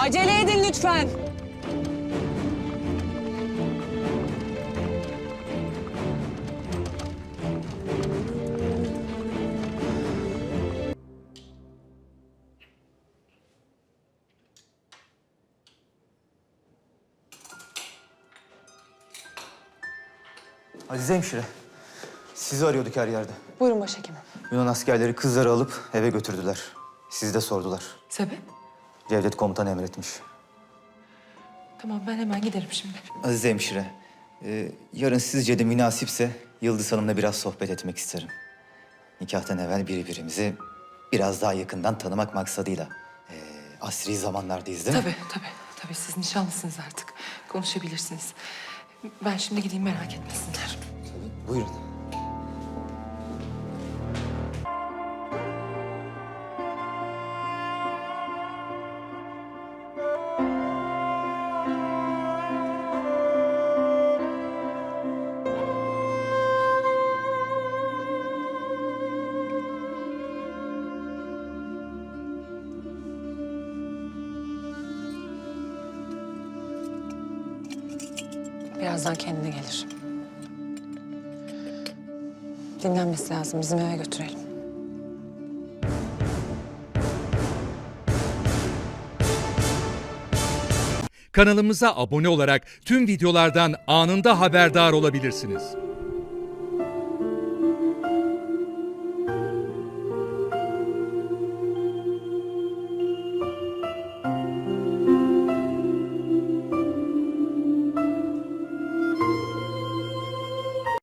Acele edin lütfen. Azize hemşire. Sizi arıyorduk her yerde. Buyurun başhekimim. Yunan askerleri kızları alıp eve götürdüler. Sizi de sordular. Sebep? Cevdet komutan emretmiş. Tamam ben hemen giderim şimdi. Azize hemşire. e, yarın sizce de münasipse Yıldız Hanım'la biraz sohbet etmek isterim. Nikahtan evvel birbirimizi biraz daha yakından tanımak maksadıyla. E, asri zamanlardayız değil mi? Tabii tabii. Tabii siz nişanlısınız artık. Konuşabilirsiniz. Ben şimdi gideyim merak etmesinler. Buyurun. Birazdan kendine gelir. Dinlenmesi lazım. Bizim eve götürelim. Kanalımıza abone olarak tüm videolardan anında haberdar olabilirsiniz.